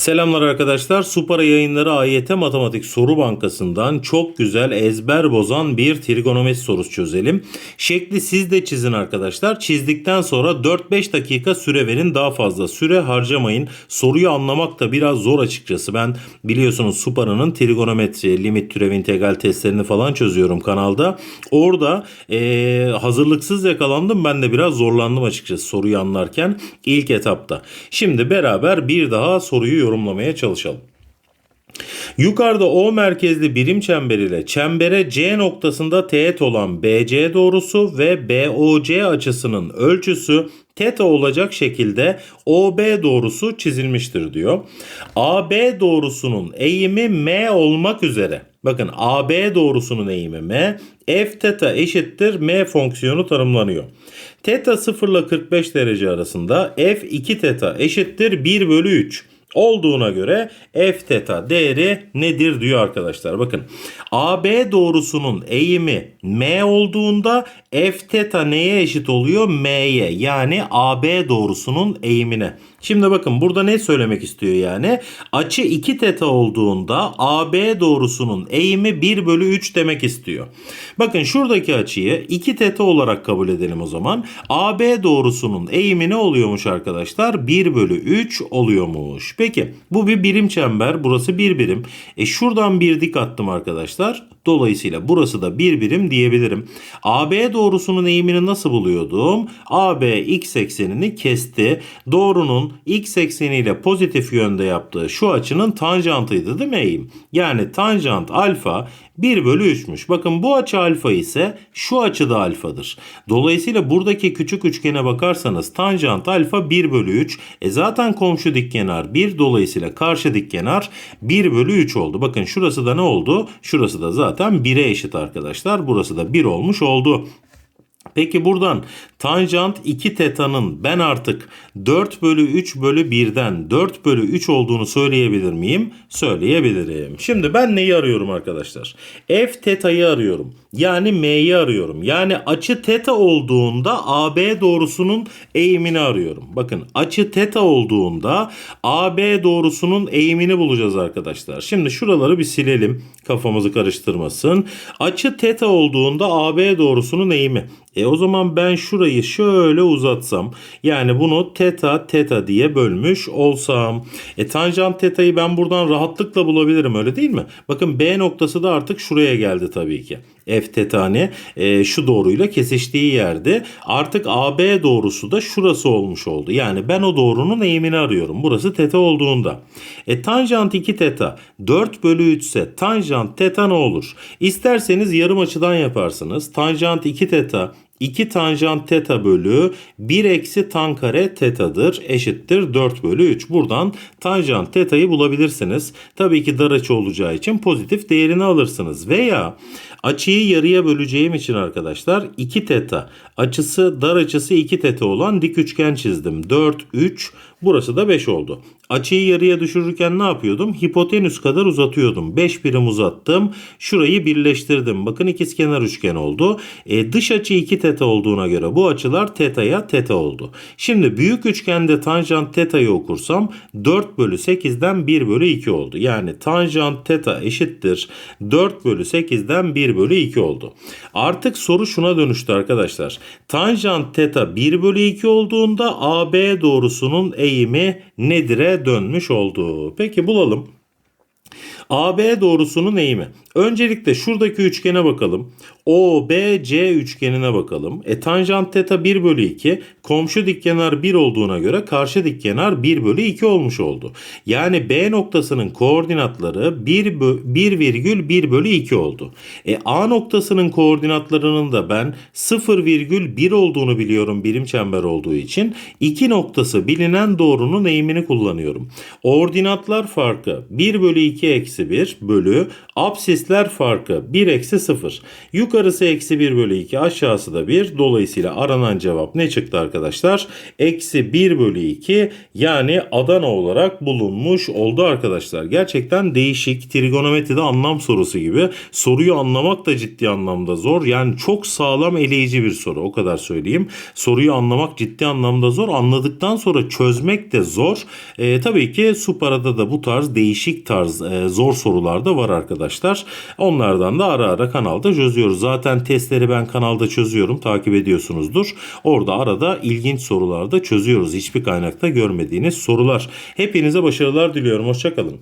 Selamlar arkadaşlar. Supara yayınları AYT Matematik Soru Bankası'ndan çok güzel ezber bozan bir trigonometri sorusu çözelim. Şekli siz de çizin arkadaşlar. Çizdikten sonra 4-5 dakika süre verin. Daha fazla süre harcamayın. Soruyu anlamak da biraz zor açıkçası. Ben biliyorsunuz Supara'nın trigonometri, limit türev integral testlerini falan çözüyorum kanalda. Orada eee, hazırlıksız yakalandım. Ben de biraz zorlandım açıkçası soruyu anlarken ilk etapta. Şimdi beraber bir daha soruyu yorumlamaya çalışalım. Yukarıda O merkezli birim çember ile çembere C noktasında teğet olan BC doğrusu ve BOC açısının ölçüsü teta olacak şekilde OB doğrusu çizilmiştir diyor. AB doğrusunun eğimi M olmak üzere bakın AB doğrusunun eğimi M f teta eşittir M fonksiyonu tanımlanıyor. Teta 0 ile 45 derece arasında f 2 teta eşittir 1 bölü 3 olduğuna göre f teta değeri nedir diyor arkadaşlar. Bakın AB doğrusunun eğimi m olduğunda f teta neye eşit oluyor? m'ye yani AB doğrusunun eğimine. Şimdi bakın burada ne söylemek istiyor yani? Açı 2 teta olduğunda AB doğrusunun eğimi 1 bölü 3 demek istiyor. Bakın şuradaki açıyı 2 teta olarak kabul edelim o zaman. AB doğrusunun eğimi ne oluyormuş arkadaşlar? 1 bölü 3 oluyormuş. Peki bu bir birim çember. Burası bir birim. E şuradan bir dik attım arkadaşlar. Dolayısıyla burası da bir birim diyebilirim. AB doğrusunun eğimini nasıl buluyordum? AB x eksenini kesti. Doğrunun x ekseniyle pozitif yönde yaptığı şu açının tanjantıydı değil mi eğim? Yani tanjant alfa 1 bölü 3'müş. Bakın bu açı alfa ise şu açı da alfadır. Dolayısıyla buradaki küçük üçgene bakarsanız tanjant alfa 1 bölü 3. E zaten komşu dik kenar 1 dolayısıyla karşı dik kenar 1 bölü 3 oldu. Bakın şurası da ne oldu? Şurası da zaten 1'e eşit arkadaşlar. Burası da 1 olmuş oldu. Peki buradan tanjant 2 teta'nın ben artık 4 bölü 3 bölü 1'den 4 bölü 3 olduğunu söyleyebilir miyim? Söyleyebilirim. Şimdi ben neyi arıyorum arkadaşlar? F teta'yı arıyorum. Yani m'yi arıyorum. Yani açı teta olduğunda AB doğrusunun eğimini arıyorum. Bakın açı teta olduğunda AB doğrusunun eğimini bulacağız arkadaşlar. Şimdi şuraları bir silelim. Kafamızı karıştırmasın. Açı teta olduğunda AB doğrusunun eğimi. E o zaman ben şurayı şöyle uzatsam yani bunu teta teta diye bölmüş olsam e tanjant teta'yı ben buradan rahatlıkla bulabilirim öyle değil mi? Bakın B noktası da artık şuraya geldi tabii ki. F teta hani e, şu doğruyla kesiştiği yerde artık AB doğrusu da şurası olmuş oldu. Yani ben o doğrunun eğimini arıyorum. Burası teta olduğunda. E tanjant 2 teta 4 bölü 3 ise tanjant teta ne olur? İsterseniz yarım açıdan yaparsınız. Tanjant 2 teta 2 tanjant teta bölü 1 eksi tan kare tetadır eşittir 4 bölü 3. Buradan tanjant teta'yı bulabilirsiniz. Tabii ki dar açı olacağı için pozitif değerini alırsınız. Veya açıyı yarıya böleceğim için arkadaşlar 2 teta açısı dar açısı 2 teta olan dik üçgen çizdim. 4, 3 burası da 5 oldu. Açıyı yarıya düşürürken ne yapıyordum? Hipotenüs kadar uzatıyordum. 5 birim uzattım. Şurayı birleştirdim. Bakın ikizkenar üçgen oldu. E, dış açı 2 teta olduğuna göre bu açılar teta'ya teta oldu. Şimdi büyük üçgende tanjant teta'yı okursam 4 bölü 8'den 1 bölü 2 oldu. Yani tanjant teta eşittir 4 bölü 8'den 1 bölü 2 oldu. Artık soru şuna dönüştü arkadaşlar. Tanjant teta 1 bölü 2 olduğunda AB doğrusunun eğimi nedir'e dönmüş oldu. Peki bulalım. AB doğrusunun eğimi. Öncelikle şuradaki üçgene bakalım. OBC üçgenine bakalım. E tanjant teta 1 bölü 2. Komşu dikkenar 1 olduğuna göre karşı dikkenar 1 bölü 2 olmuş oldu. Yani B noktasının koordinatları 1, 1 virgül 1 bölü 2 oldu. E A noktasının koordinatlarının da ben 0 virgül 1 olduğunu biliyorum birim çember olduğu için. 2 noktası bilinen doğrunun eğimini kullanıyorum. Ordinatlar farkı 1 bölü 2 eksi eksi 1 bölü absisler farkı 1 eksi 0. Yukarısı eksi 1 bölü 2 aşağısı da 1. Dolayısıyla aranan cevap ne çıktı arkadaşlar? Eksi 1 bölü 2 yani Adana olarak bulunmuş oldu arkadaşlar. Gerçekten değişik trigonometride anlam sorusu gibi. Soruyu anlamak da ciddi anlamda zor. Yani çok sağlam eleyici bir soru o kadar söyleyeyim. Soruyu anlamak ciddi anlamda zor. Anladıktan sonra çözmek de zor. Ee, tabii ki Supara'da da bu tarz değişik tarz e, zor sorular da var arkadaşlar. Onlardan da ara ara kanalda çözüyoruz. Zaten testleri ben kanalda çözüyorum. Takip ediyorsunuzdur. Orada arada ilginç sorular da çözüyoruz. Hiçbir kaynakta görmediğiniz sorular. Hepinize başarılar diliyorum. Hoşçakalın.